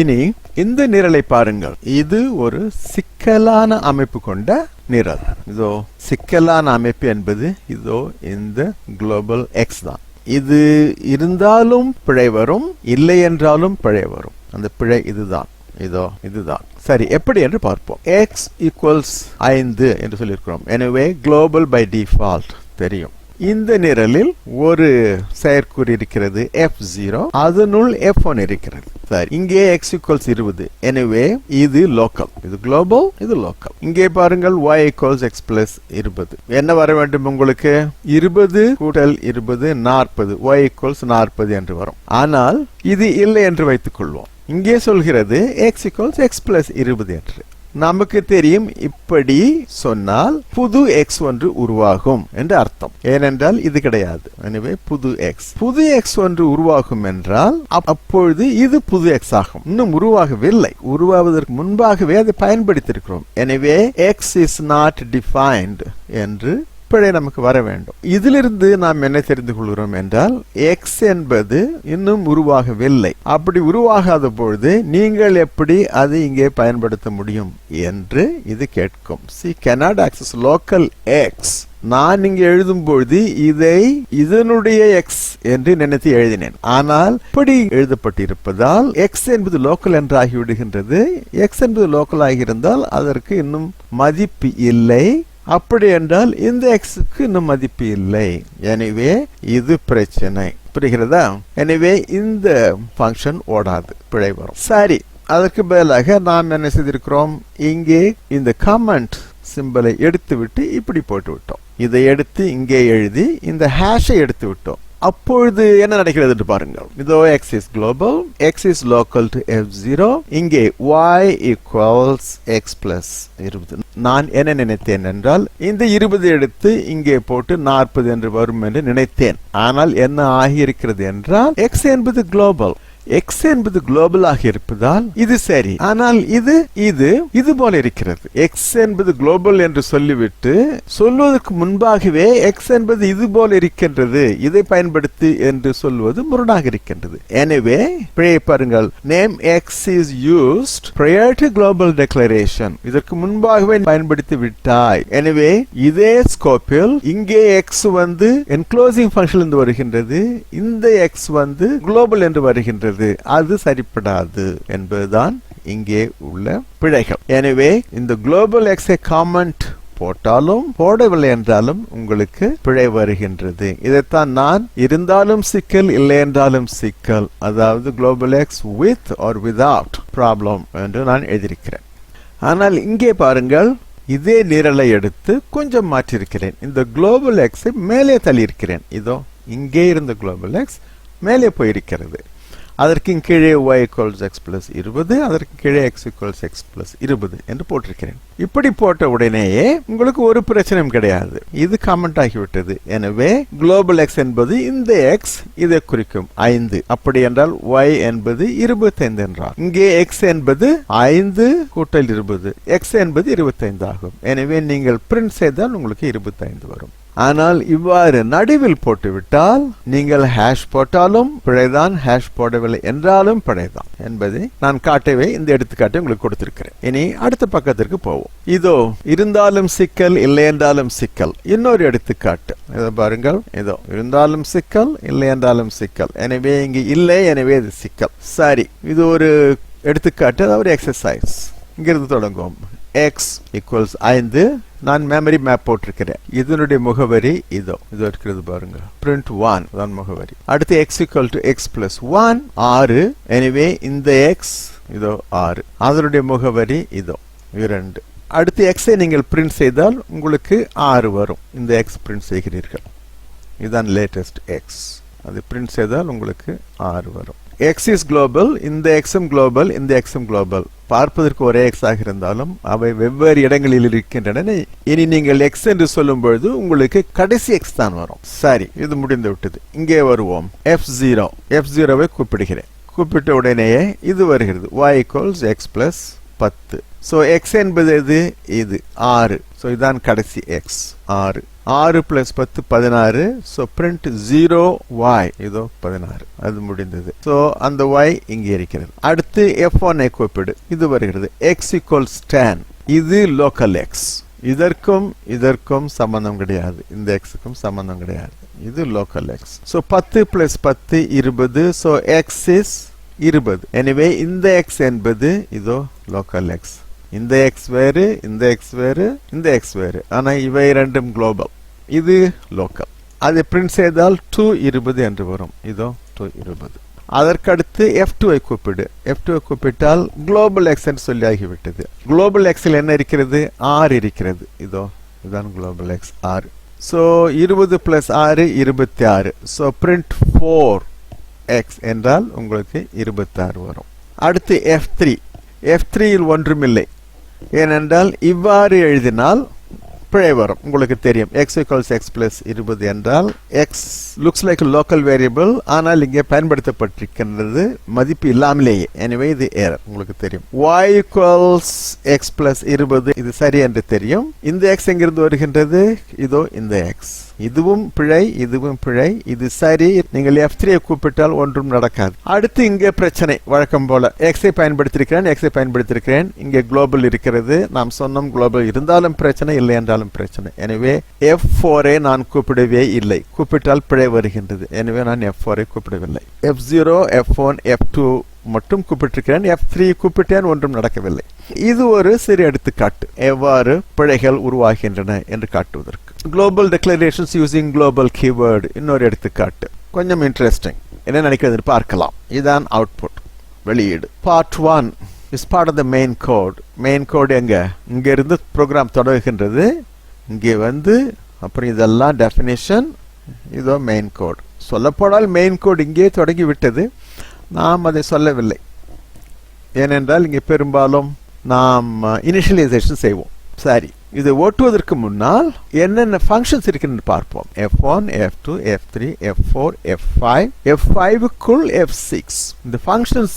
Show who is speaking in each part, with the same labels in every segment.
Speaker 1: இனி இந்த நிரலை பாருங்கள். இது ஒரு சிக்கலான அமைப்பு கொண்ட நிரல். இதோ சிக்கலான அமைப்பு என்பது இதோ இந்த குளோபல் எக்ஸ் தான். இது இருந்தாலும் பிழை வரும் இல்லை என்றாலும் பிழை வரும். அந்த பிழை இதுதான். இதோ இதுதான். சரி எப்படி என்று பார்ப்போம். எக்ஸ் ஈக்குவல்ஸ் ஐந்து என்று சொல்லியிருக்கிறோம். எனவே குளோபல் பை டிஃபால்ட் தெரியும். இந்த நிரலில் ஒரு செயற்குறி இருக்கிறது எஃப் ஜீரோ அதனுள் எஃப் ஒன் இருக்கிறது. சரி இங்கே எக்ஸ் ஈக்குவல்ஸ் இருபது. எனவே இது லோக்கல் இது குளோபல் இது லோக்கல் இங்கே பாருங்கள் y ஈக்குவல்ஸ் எக்ஸ் பிளஸ் இருபது. என்ன வர வேண்டும் உங்களுக்கு? இருபது கூட்டல் இருபது நாற்பது. Y ஈக்குவல்ஸ் நாற்பது என்று வரும். ஆனால் இது இல்லை என்று வைத்துக் கொள்வோம் இங்கே சொல்கிறது எக்ஸ் ஈக்குவல்ஸ் எக்ஸ் பிளஸ் இருபது என்று. நமக்கு தெரியும் இப்படி சொன்னால் புது எக்ஸ் ஒன்று உருவாகும் என்று அர்த்தம். ஏனென்றால் இது கிடையாது. எனவே புது எக்ஸ் புது எக்ஸ் ஒன்று உருவாகும் என்றால் அப்பொழுது இது புது எக்ஸ் ஆகும். இன்னும் உருவாகவில்லை. உருவாவதற்கு முன்பாகவே அதை பயன்படுத்தியிருக்கிறோம். எனவே எக்ஸ் இஸ் நாட் டிஃபைன்ட் என்று அடிப்படை நமக்கு வர வேண்டும். இதிலிருந்து நாம் என்ன தெரிந்து கொள்கிறோம் என்றால் எக்ஸ் என்பது இன்னும் உருவாகவில்லை. அப்படி உருவாகாத பொழுது நீங்கள் எப்படி அதை இங்கே பயன்படுத்த முடியும் என்று இது கேட்கும். C cannot access local X நான் இங்கு எழுதும் பொழுது இதை இதனுடைய எக்ஸ் என்று நினைத்து எழுதினேன். ஆனால் இப்படி எழுதப்பட்டிருப்பதால் எக்ஸ் என்பது லோக்கல் என்று ஆகிவிடுகின்றது எக்ஸ் என்பது லோக்கல் ஆகியிருந்தால் அதற்கு இன்னும் மதிப்பு இல்லை. அப்படி என்றால் இந்த எக்ஸுக்கு இன்னும் மதிப்பு இல்லை. எனவே இது பிரச்சனை. புரிகிறதா? எனவே இந்த ஃபங்க்ஷன் ஓடாது. பிழை வரும். சரி. அதற்கு பதிலாக நாம் என்ன செய்திருக்கிறோம்? இங்கே இந்த கமெண்ட் சிம்பிளை எடுத்து விட்டு இப்படி போட்டு விட்டோம் இதை எடுத்து இங்கே எழுதி இந்த ஹேஷை எடுத்து விட்டோம் அப்பொழுது என்ன நடக்கிறது என்று பாருங்கள். இதோ x is global x is local to f0 இங்கே y equals x plus 20 நான் என்ன நினைத்தேன் என்றால் இந்த 20 எடுத்து இங்கே போட்டு 40 என்று வரும் என்று நினைத்தேன். ஆனால் என்ன ஆகியிருக்கிறது என்றால் x என்பது global. X என்பது குளோபலாக இருப்பதால் இது சரி. ஆனால் இது இது இது போல இருக்கிறது. X என்பது குளோபல் என்று சொல்லிவிட்டு சொல்வதற்கு முன்பாகவே x என்பது இது போல இருக்கின்றது. இதை பயன்படுத்தி என்று சொல்வது முரணாக இருக்கின்றது. எனவே பிழையை பாருங்கள். Name x is used prior to global declaration. இதற்கு முன்பாகவே பயன்படுத்தி விட்டாய். எனவே இதே ஸ்கோப்பில் இங்கே x வந்து என்க்ளோசிங் ஃபங்க்ஷன் இருந்து வருகின்றது. இந்த x வந்து குளோபல் என்று வருகின்றது. அது சரிப்படாது என்பதுதான் இங்கே உள்ள பிழைகள். எனவே இந்த குளோபல் எக்ஸை காமெண்ட் போட்டாலும் போடவில்லை என்றாலும் உங்களுக்கு பிழை வருகின்றது. இதைத்தான் நான் இருந்தாலும் சிக்கல் இல்லை என்றாலும் சிக்கல். அதாவது global X with or without problem என்று நான் எழுதியிருக்கிறேன். ஆனால் இங்கே பாருங்கள் இதே நிரலை எடுத்து கொஞ்சம் மாற்றிருக்கிறேன் இந்த குளோபல் எக்ஸை மேலே தள்ளியிருக்கிறேன். இதோ இங்கே இருந்த குளோபல் எக்ஸ் மேலே போயிருக்கிறது. அதற்கு கீழே ஒய் ஈக்குவல்ஸ் எக்ஸ் பிளஸ் இருபது அதற்கு கீழே எக்ஸ் ஈக்குவல்ஸ் எக்ஸ் பிளஸ் இருபது என்று போட்டிருக்கிறேன். இப்படி போட்ட உடனேயே உங்களுக்கு ஒரு பிரச்சனையும் கிடையாது. இது காமெண்ட் ஆகிவிட்டது. எனவே குளோபல் எக்ஸ் என்பது இந்த எக்ஸ் இதை குறிக்கும் ஐந்து. அப்படி என்றால் ஒய் என்பது இருபத்தைந்து என்றால். இங்கே எக்ஸ் என்பது ஐந்து கூட்டல் இருபது. எக்ஸ் என்பது இருபத்தைந்து ஆகும். எனவே நீங்கள் பிரிண்ட் செய்தால் உங்களுக்கு இருபத்தைந்து வரும். ஆனால் இவ்வாறு நடுவில் போட்டுவிட்டால் நீங்கள் ஹேஷ் போட்டாலும் பிழைதான் ஹேஷ் போடவில்லை என்றாலும் பிழைதான் என்பதை நான் காட்டவே இந்த எடுத்துக்காட்டை உங்களுக்கு கொடுத்திருக்கிறேன். இனி அடுத்த பக்கத்திற்கு போவோம். இதோ இருந்தாலும் சிக்கல் இல்லை என்றாலும் சிக்கல். இன்னொரு எடுத்துக்காட்டு. இதோ பாருங்கள். இதோ இருந்தாலும் சிக்கல் இல்லை என்றாலும் சிக்கல். எனவே இங்கு இல்லை எனவே இது சிக்கல். சரி இது ஒரு எடுத்துக்காட்டு அதாவது ஒரு எக்ஸசைஸ் இங்கிருந்து தொடங்குவோம். எக்ஸ் ஈக்குவல்ஸ் ஐந்து. நான் மெமரி மேப் போட்டிருக்கிறேன். இதனுடைய முகவரி இதோ. இது இருக்கிறது பாருங்க. பிரிண்ட் ஒன் தான் முகவரி. அடுத்து X equal to X plus one ஆறு. எனவே இந்த எக்ஸ் இதோ ஆறு. அதனுடைய முகவரி இதோ. இரண்டு அடுத்து எக்ஸை நீங்கள் பிரிண்ட் செய்தால் உங்களுக்கு ஆறு வரும். இந்த எக்ஸ் பிரிண்ட் செய்கிறீர்கள். இதுதான் லேட்டஸ்ட் எக்ஸ் அது பிரிண்ட் செய்தால் உங்களுக்கு ஆறு வரும். எக்ஸிஸ் குளோபல் இந்த எக்ஸ்எம் குளோபல் இந்த எக்ஸ்எம் குளோபல் பார்ப்பதற்கு ஒரே எக்ஸ் ஆக இருந்தாலும் அவை வெவ்வேறு இடங்களில் இருக்கின்றன. இனி நீங்கள் எக்ஸ் என்று சொல்லும் பொழுது உங்களுக்கு கடைசி எக்ஸ் தான் வரும். சரி இது முடிந்து விட்டது. இங்கே வருவோம். எஃப் ஜீரோ எஃப் ஜீரோவை கூப்பிடுகிறேன். கூப்பிட்ட உடனேயே இது வருகிறது. Y equals எக்ஸ் பிளஸ் பத்து. ஸோ எக்ஸ் என்பது எது? இது ஆறு. ஸோ இதுதான் கடைசி எக்ஸ் ஆறு. ஆறு பிளஸ் பத்து பதினாறு. ஸோ பிரிண்ட் ஜீரோ ஒய் இதோ பதினாறு. அது முடிந்தது. ஸோ அந்த ஒய் இங்கே இருக்கிறது. அடுத்து எஃப் ஒன் கூப்பிடு. இது வருகிறது. எக்ஸ் ஈக்குவல்ஸ் டென் இது லோக்கல் எக்ஸ் இதற்கும் இதற்கும் சம்பந்தம் கிடையாது. இந்த எக்ஸுக்கும் சம்பந்தம் கிடையாது. இது லோக்கல் எக்ஸ் ஸோ பத்து பிளஸ் பத்து இருபது. ஸோ எக்ஸ் இஸ் இருபது. எனவே இந்த எக்ஸ் என்பது இதோ லோக்கல் எக்ஸ் இந்த எக்ஸ் வேறு இந்த எக்ஸ் வேறு இந்த எக்ஸ் வேறு ஆனால் இவை இரண்டும் குளோபல் இது லோக்கல் அதை பிரிண்ட் செய்தால் டூ இருபது என்று வரும். இதோ டூ இருபது. அதற்கடுத்து எஃப் டூ கூப்பிடு. எஃப் டூ கூப்பிட்டால் குளோபல் எக்ஸ் என்று சொல்லி ஆகிவிட்டது. குளோபல் எக்ஸில் என்ன இருக்கிறது? ஆறு இருக்கிறது. இதோ இதுதான் குளோபல் எக்ஸ் ஆறு ஸோ இருபது பிளஸ் ஆறு இருபத்தி ஆறு ஸோ பிரிண்ட் ஃபோர் எக்ஸ் என்றால் உங்களுக்கு இருபத்தாறு வரும். அடுத்து எஃப் த்ரீ எஃப் த்ரீயில் ஒன்றுமில்லை. ஏனென்றால் இவ்வாறு எழுதினால் பிழை வரும். உங்களுக்கு தெரியும். எக்ஸ் ஈக்குவல்ஸ் எக்ஸ் பிளஸ் இருபது என்றால் X looks like local variable ஆனால் இங்கே பயன்படுத்தப்பட்டிருக்கின்றது மதிப்பு இல்லாமலேயே. எனவே இது ஏற உங்களுக்கு தெரியும். Y ஈக்குவல்ஸ் எக்ஸ் பிளஸ் இருபது. இது சரி என்று தெரியும். இந்த எக்ஸ் எங்கிருந்து வருகின்றது? இதோ இந்த எக்ஸ் இதுவும் பிழை இதுவும் பிழை இது சரி நீங்கள் எஃப் த்ரீ கூப்பிட்டால் ஒன்றும் நடக்காது. அடுத்து இங்கே பிரச்சனை வழக்கம் போல. எக்ஸை பயன்படுத்தியிருக்கிறேன் எக்ஸை பயன்படுத்தியிருக்கிறேன். இங்கே குளோபல் இருக்கிறது. நாம் சொன்னோம் குளோபல் இருந்தாலும் பிரச்சனை இல்லை என்றாலும் பிரச்சனை. எனவே எஃப் ஃபோரை நான் கூப்பிடவே இல்லை. கூப்பிட்டால் பிழை வருகின்றது. எனவே நான் எஃப் ஃபோரை கூப்பிடவில்லை. F zero F one F two மட்டும் கூப்பிட்டிருக்கிறேன். எஃப் த்ரீ கூப்பிட்டேன் ஒன்றும் நடக்கவில்லை. இது ஒரு சிறு எடுத்துக்காட்டு. எவ்வாறு பிழைகள் உருவாகின்றன என்று காட்டுவதற்கு. Global declarations using global keyword இன்னொரு எடுத்துக்காட்டு. கொஞ்சம் இன்ட்ரெஸ்டிங் என்ன நினைக்கிறது பார்க்கலாம். இதுதான் அவுட்புட் வெளியீடு. Part one is part of the main code main code எங்க? இங்கேருந்து ப்ரோக்ராம் தொடங்குகின்றது. இங்கே வந்து அப்புறம் இதெல்லாம் டெஃபினேஷன் இதோ மெயின் கோட் சொல்லப்போனால் மெயின் கோட் இங்கே தொடங்கி விட்டது நாம் அதை சொல்லவில்லை. ஏனென்றால் இங்கே பெரும்பாலும் நாம் uh, இனிஷியலைசேஷன் செய்வோம். சரி. இதை ஓட்டுவதற்கு முன்னால் என்னென்ன ஃபங்க்ஷன்ஸ் இருக்குன்னு பார்ப்போம். F one F two F three F four F five F ஃபைவுக்குள் F six இந்த ஃபங்க்ஷன்ஸ்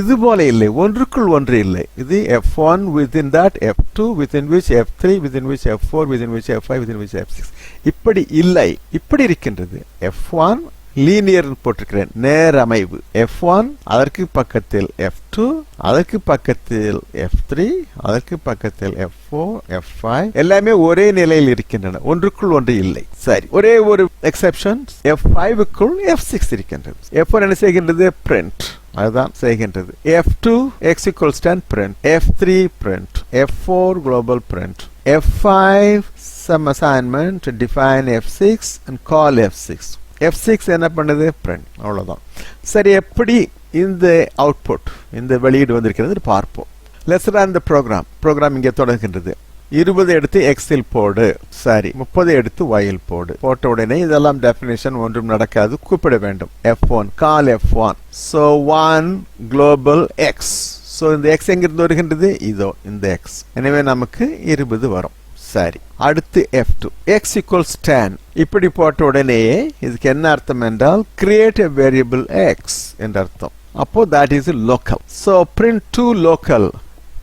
Speaker 1: இது போல இல்லை. ஒன்றுக்குள் ஒன்று இல்லை. இது F one within that F two within which F three within which F four within which F five within which F six இப்படி இல்லை. இப்படி இருக்கின்றது. எஃப் ஒன் லீனியர் போட்டிருக்கிறேன். நேர் அமைவு எஃப் ஒன் அதற்கு பக்கத்தில் எஃப் டூ அதற்கு பக்கத்தில் எஃப் த்ரீ அதற்கு பக்கத்தில் எஃப் ஃபோர் எஃப் ஃபைவ் எல்லாமே ஒரே நிலையில் இருக்கின்றன. ஒன்றுக்குள் ஒன்று இல்லை. சரி. ஒரே ஒரு எக்ஸப்ஷன் எஃப் ஃபைவுக்குள் எஃப் சிக்ஸ் இருக்கின்றது. எஃப் ஒன் என்ன செய்கின்றது? பிரிண்ட் அதுதான் செய்கின்றது. F two X equals ten print F three print F four global print F five sum assignment define F six and call F six F six என்ன பண்ணுது? Print அவ்வளோதான் சரி எப்படி இந்த அவுட்புட் இந்த வெளியீடு வந்திருக்கிறது பார்ப்போம். லெஸ் இந்த ப்ரோக்ராம் ப்ரோக்ராம் இங்கே தொடங்குகின்றது. இருபது எடுத்து எக்ஸில் போடு. சரி முப்பது எடுத்து ஒயில் போடு. போட்ட உடனே இதெல்லாம் டெபினேஷன் ஒன்றும் நடக்காது. கூப்பிட வேண்டும். F one call F one so one global X so இந்த எக்ஸ் எங்கிருந்து வருகின்றது? இதோ இந்த எக்ஸ் எனவே நமக்கு இருபது வரும். சரி அடுத்து F two X equals ten இப்படி போட்ட உடனேயே இதுக்கு என்ன அர்த்தம் என்றால் கிரியேட் எ வேரியபிள் எக்ஸ் என்ற அர்த்தம். அப்போ that is local so print two local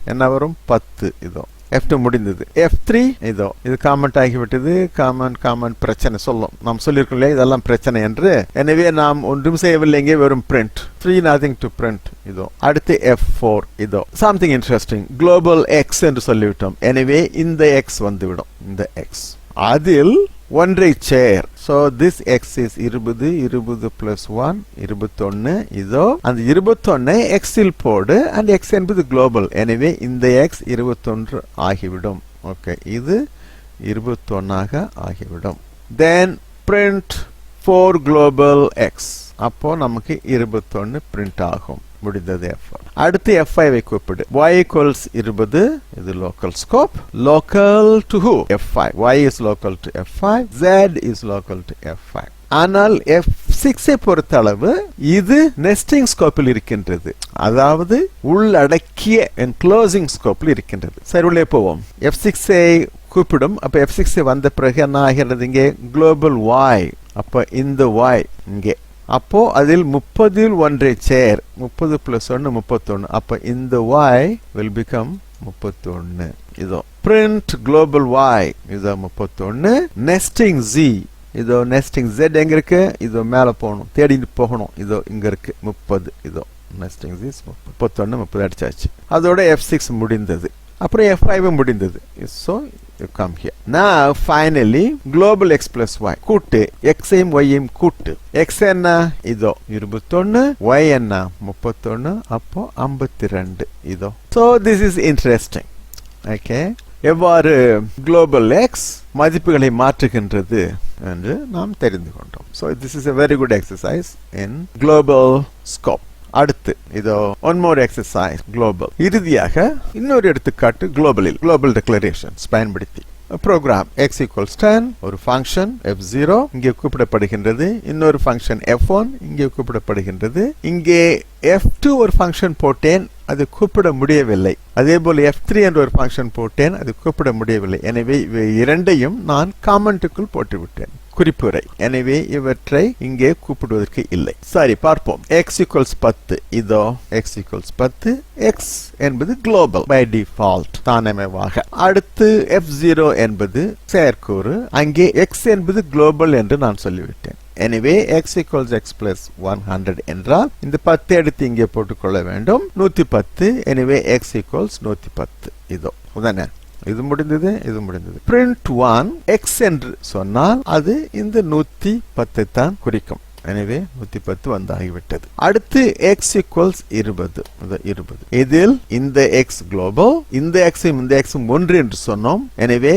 Speaker 1: என்ன வரும்? பத்து. இதோ. எஃப் டூ முடிந்தது. எஃப் த்ரீ இதோ இது காமெண்ட் ஆகிவிட்டது. காமன் காமன் பிரச்சனை சொல்லும். நாம் சொல்லியிருக்கோம் இல்லையா? இதெல்லாம் பிரச்சனை என்று. எனவே நாம் ஒன்றும் செய்யவில்லைங்க வெறும் print three nothing to print இதோ அடுத்து எஃப் ஃபோர் இதோ சம்திங் இன்ட்ரெஸ்டிங் குளோபல் எக்ஸ் என்று சொல்லிவிட்டோம். எனவே இந்த எக்ஸ் வந்துவிடும். இந்த எக்ஸ் அதில் ஒன்றை சேர் ஸோ திஸ் எக்ஸ் இஸ் இருபது இருபது பிளஸ் ஒன் இருபத்தொன்னு. இதோ அந்த இருபத்தொன்னை எக்ஸில் போடு. அண்ட் எக்ஸ் என்பது குளோபல் எனவே இந்த எக்ஸ் இருபத்தொன்று ஆகிவிடும். ஓகே இது இருபத்தொன்னாக ஆகிவிடும். Then print four global X அப்போ நமக்கு இருபத்தொன்னு பிரிண்ட் ஆகும். முடிந்தது எஃப் அடுத்து எஃப் ஐ கூப்பிடு. ஒய் ஈக்குவல்ஸ் இருபது இது local scope local to who F I Y is local to F I Z is local to F I ஆனால் எஃப் சிக்ஸை பொறுத்த அளவு இது நெஸ்டிங் ஸ்கோப்பில் இருக்கின்றது. அதாவது உள்ளடக்கிய என்க்ளோசிங் ஸ்கோப்பில் இருக்கின்றது. சரி உள்ளே போவோம். எஃப் சிக்ஸை கூப்பிடும். அப்போ எஃப் சிக்ஸ் வந்த பிறகு என்ன ஆகிறது இங்கே? குளோபல் வாய் அப்போ இந்த வாய் இங்கே அப்போது அதில் முப்பதில் ஒன்றை சேர் முப்பது ப்ளஸ் ஒன்று முப்பத்தொன்று அப்போ இந்த வாய் வில் பிகம் முப்பத்தொன்னு. இதோ பிரிண்ட் குளோபல் வாய் இதோ முப்பத்தொன்று நெஸ்டிங் ஜி இதோ நெஸ்டிங் ஜெட் எங்கே இருக்கு? இதோ மேலே போகணும் தேடிட்டு போகணும். இதோ இங்கே இருக்கு முப்பது. இதோ நெஸ்டிங் ஜி முப்பத்தொன்று முப்பது அடிச்சாச்சு. அதோட எஃப் சிக்ஸ் முடிந்தது. அப்புறம் எஃப் ஃபைவ் முடிந்தது. So you come here now finally global x plus y கூட்டு x ஐயும் y ஐயும் கூட்டு x என்ன இதோ இருபத்தொன்னு y என்ன முப்பத்தொன்னு அப்போ ஐம்பத்தி ரெண்டு இதோ so this is interesting okay எவ்வாறு குளோபல் எக்ஸ் மதிப்புகளை மாற்றுகின்றது என்று நாம் தெரிந்து கொண்டோம் so this is a very good exercise in global scope அடுத்து இதோ ஒன் மோர் எக்ஸசைஸ் குளோபல் இறுதியாக இன்னொரு எடுத்துக்காட்டு குளோபலில் குளோபல் டெக்ளரேஷன்ஸ் பயன்படுத்தி. ப்ரோக்ராம் எக்ஸ் ஈக்குவல்ஸ் டென் ஒரு ஃபங்க்ஷன் எஃப் ஜீரோ இங்கே கூப்பிடப்படுகின்றது. இன்னொரு ஃபங்க்ஷன் எஃப் ஒன் இங்கே கூப்பிடப்படுகின்றது. இங்கே எஃப் டூ ஒரு ஃபங்க்ஷன் போட்டேன் அது கூப்பிட முடியவில்லை. அதே போல் எஃப் த்ரீ என்ற ஒரு ஃபங்க்ஷன் போட்டேன் அது கூப்பிட முடியவில்லை. எனவே இவை இரண்டையும் நான் காமெண்ட்டுக்குள் போட்டுவிட்டேன். குறிப்புரை. எனவே இவற்றை இங்கே கூப்பிடுவதற்கு இல்லை. சரி பார்ப்போம். எக்ஸ் ஈக்குவல்ஸ் பத்து. இதோ எக்ஸ் ஈக்குவல்ஸ் பத்து. எக்ஸ் என்பது குளோபல் பை டிஃபால்ட் தானமைவாக. அடுத்து எஃப் ஜீரோ என்பது செயற்கூறு. அங்கே எக்ஸ் என்பது குளோபல் என்று நான் சொல்லிவிட்டேன். எனவே x equals x plus one hundred என்றால் இந்த பத்து எடுத்து இங்கே போட்டுக்கொள்ள வேண்டும். நூத்தி பத்து. எனவே x equals நூத்தி பத்து. இதோ உதான இது முடிந்தது இது முடிந்தது. பிரிண்ட் ஒன் எக்ஸ் என்று சொன்னால் அது இந்த நூத்தி பத்தை தான் குறிக்கும். எனவே நூத்தி பத்து வந்தாகிவிட்டது. அடுத்து எக்ஸ் ஈக்குவல்ஸ் இருபது. இருபது. இதில் இந்த எக்ஸ் குளோபல் இந்த எக்ஸும் இந்த எக்ஸும் ஒன்று என்று சொன்னோம். எனவே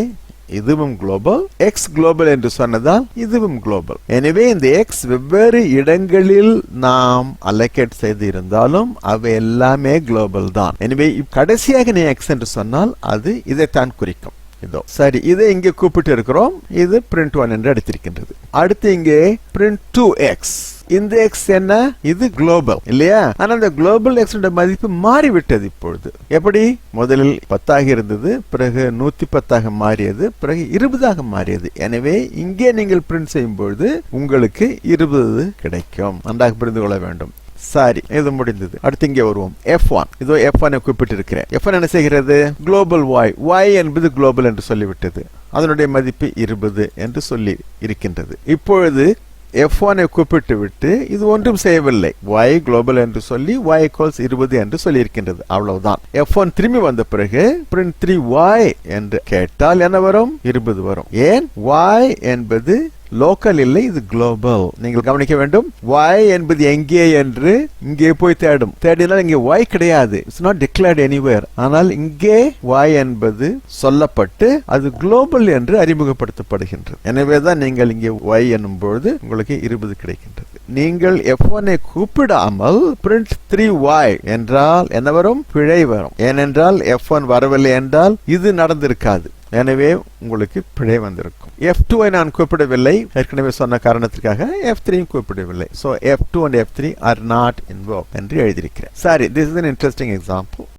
Speaker 1: இதுவும் குளோபல் எக்ஸ் குளோபல் என்று சொன்னதால் இதுவும் குளோபல் எனவே இந்த எக்ஸ் வெவ்வேறு இடங்களில் நாம் அலோகேட் செய்து இருந்தாலும் அவை எல்லாமே குளோபல் தான். எனவே கடைசியாக நீ எக்ஸ் என்று சொன்னால் அது இதைத்தான் குறிக்கும். இதோ. சரி இதை இங்கே கூப்பிட்டு இருக்கிறோம் இது பிரிண்ட் ஒன் என்று எடுத்திருக்கின்றது அடுத்து இங்கே பிரிண்ட் டூ எக்ஸ் இந்த எக்ஸ் என்ன? இது குளோபல் இல்லையா? ஆனா அந்த குளோபல் எக்ஸ் மதிப்பு மாறிவிட்டது இப்பொழுது. எப்படி? முதலில் பத்தாக இருந்தது பிறகு நூத்தி பத்தாக மாறியது பிறகு இருபதாக மாறியது. எனவே இங்கே நீங்கள் பிரிண்ட் செய்யும் பொழுது உங்களுக்கு இருபது கிடைக்கும். நன்றாக புரிந்து கொள்ள வேண்டும். சாரி இது முடிந்தது. அடுத்து இங்கே வருவோம். எஃப் ஒன் இதோ எஃப் ஒன் கூப்பிட்டு இருக்கிறேன் எஃப் ஒன் என்ன செய்கிறது? குளோபல் வாய் வாய் என்பது குளோபல் என்று சொல்லிவிட்டது. அதனுடைய மதிப்பு இருபது என்று சொல்லி இருக்கின்றது. இப்பொழுது எஃப் ஒனை கூப்பிட்டு விட்டு இது ஒன்றும் செய்யவில்லை. ஒய் குளோபல் என்று சொல்லி ஒய் ஈக்குவல்ஸ் இருபது என்று சொல்லி இருக்கின்றது அவ்வளவுதான். எஃப் ஒன் திரும்பி வந்த பிறகு பிரிண்ட் த்ரீ ஒய் என்று கேட்டால் என்ன வரும்? இருபது வரும். ஏன்? ஒய் என்பது லோக்கல் இல்லை இது குளோபல் நீங்கள் கவனிக்க வேண்டும். வாய் என்பது எங்கே என்று இங்கே போய் தேடும். தேடினால் இங்கே வாய் கிடையாது. இட்ஸ் நாட் டிக்ளேர்ட் எனிவேர் ஆனால் இங்கே வாய் என்பது சொல்லப்பட்டு அது குளோபல் என்று அறிமுகப்படுத்தப்படுகின்றது. எனவே தான் நீங்கள் இங்கே வாய் என்னும் பொழுது உங்களுக்கு இருபது கிடைக்கின்றது. நீங்கள் எஃப் ஒனை கூப்பிடாமல் பிரிண்ட் த்ரீ வாய் என்றால் என்ன வரும்? பிழை வரும். ஏனென்றால் எஃப் ஒன் வரவில்லை என்றால் இது நடந்திருக்காது. எனவே உங்களுக்கு பிழை வந்திருக்கும். எஃப் டூவை நான் கூப்பிடவில்லை. ஏற்கனவே சொன்ன காரணத்திற்காக எஃப் த்ரீயும் கூப்பிடவில்லை. So F two and F three are not involve என்று எழுதியிருக்கிறேன். சரி this is an interesting example